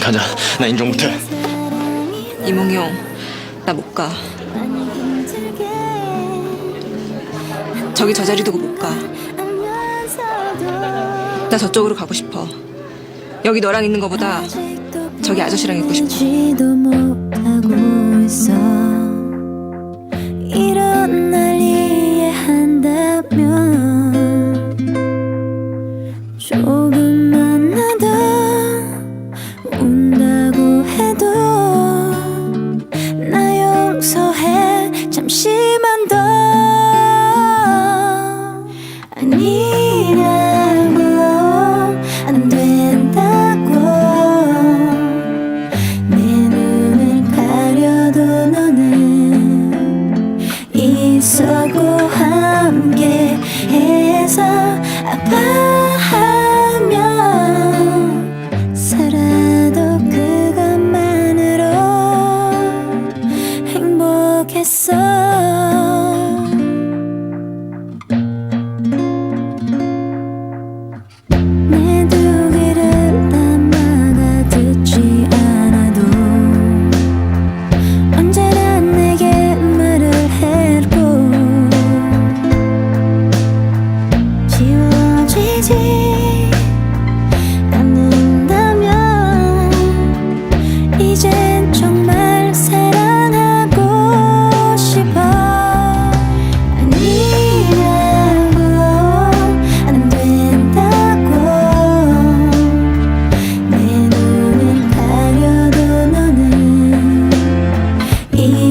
가자, 나 인정 못해. 이몽룡, 나 못 가. 저기 저 자리 두고 못 가. 나 저쪽으로 가고 싶어. 여기 너랑 있는 거보다 저기 아저씨랑 있고 싶어. 있어. 이런 날 이해한다면 조금만 나도 운다고 해도 나 용서해. 잠시만 더. 아니 있었고 함께 해서 아파하면 살아도 그것만으로 행복했어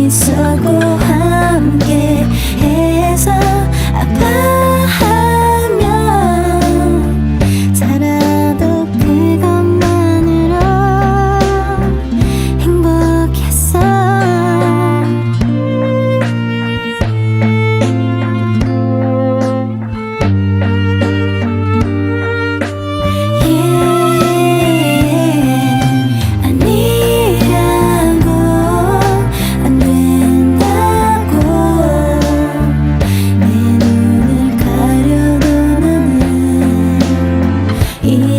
있었고 함께 해서 아파